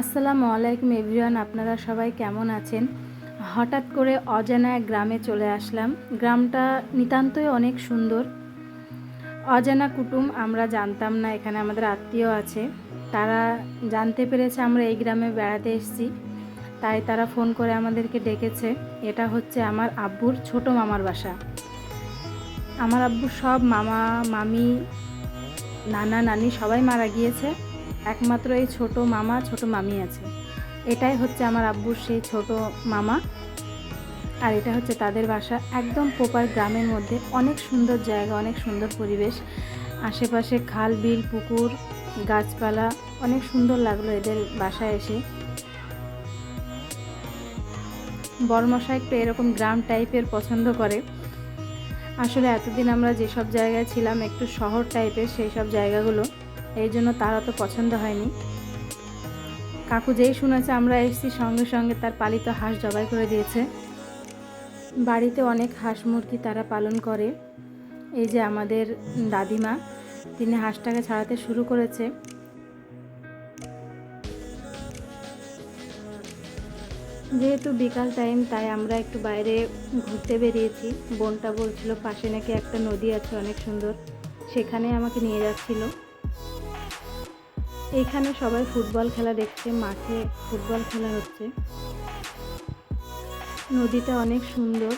আসসালামু আলাইকুম এভরিওয়ান, আপনারা সবাই কেমন আছেন? হঠাৎ করে অজানা এক গ্রামে চলে আসলাম। গ্রামটা নিতান্তই অনেক সুন্দর। অজানা কুটুম, আমরা জানতাম না, এখানে আমাদের আত্মীয় আছে। তারা জানতে পেরেছে আমরা এই গ্রামে বেড়াতে এসেছি। তাই তারা ফোন করে আমাদেরকে ডেকেছে। এটা হচ্ছে আমার আব্বুর ছোট মামার বাসা। আমার আব্বুর সব মামা, মামি, নানা, নানি সবাই মারা গিয়েছে। একমাত্র এই ছোট মামা, ছোট মামি আছে। এটাই হচ্ছে আমার আব্বুর সেই ছোট মামা। আর এটা হচ্ছে তাদের বাসা। একদম পোপার গ্রামের মধ্যে। অনেক সুন্দর জায়গা, অনেক সুন্দর পরিবেশ। আশেপাশে খাল, বিল, পুকুর, গাছপালা। অনেক সুন্দর লাগল এদের বাসায় এসে। বড়মশা একটু এরকম গ্রাম টাইপের পছন্দ করে। আসলে এতদিন আমরা যেসব জায়গায় ছিলাম, একটু শহর টাইপের সেই সব জায়গাগুলো। এই জন্য তার অত পছন্দ হয়নি। কাকু যেই শুনেছে, আমরা এসেছি সঙ্গে সঙ্গে তার পালিত হাঁস জবাই করে দিয়েছে। বাড়িতে অনেক হাঁস মুরগি তারা পালন করে। এই যে আমাদের দাদিমা, তিনি হাঁসটাকে ছাড়াতে শুরু করেছে। যেহেতু বিকাল টাইম, তাই আমরা একটু বাইরে ঘুরতে বেরিয়েছি। বোনটা বলছিল, পাশে নাকি একটা নদী আছে, অনেক সুন্দর। সেখানে আমাকে নিয়ে যাচ্ছিল। এইখানে সবাই ফুটবল খেলা দেখছে, মাঠে ফুটবল খেলা হচ্ছে। নদীটা অনেক সুন্দর।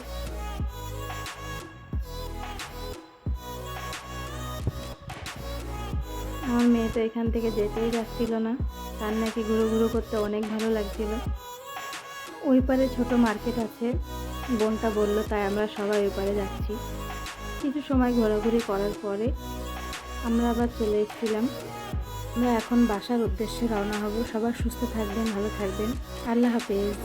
আমার মেয়ে তো এখান থেকে যেতেই যাচ্ছিল না। তার নাকি ঘুরো ঘুরো করতে অনেক ভালো লাগছিল। ওই পারে ছোট মার্কেট আছে, বোনটা বলল, তাই আমরা সবাই ওই পারে যাচ্ছি। কিছু সময় ঘোরাঘুরি করার পরে আমরা আবার চলে এসেছিলাম। আমরা এখন বাসার উদ্দেশ্যে রওনা হব। সবার সুস্থ থাকবেন ভালো থাকবেন। আল্লাহ হাফেজ।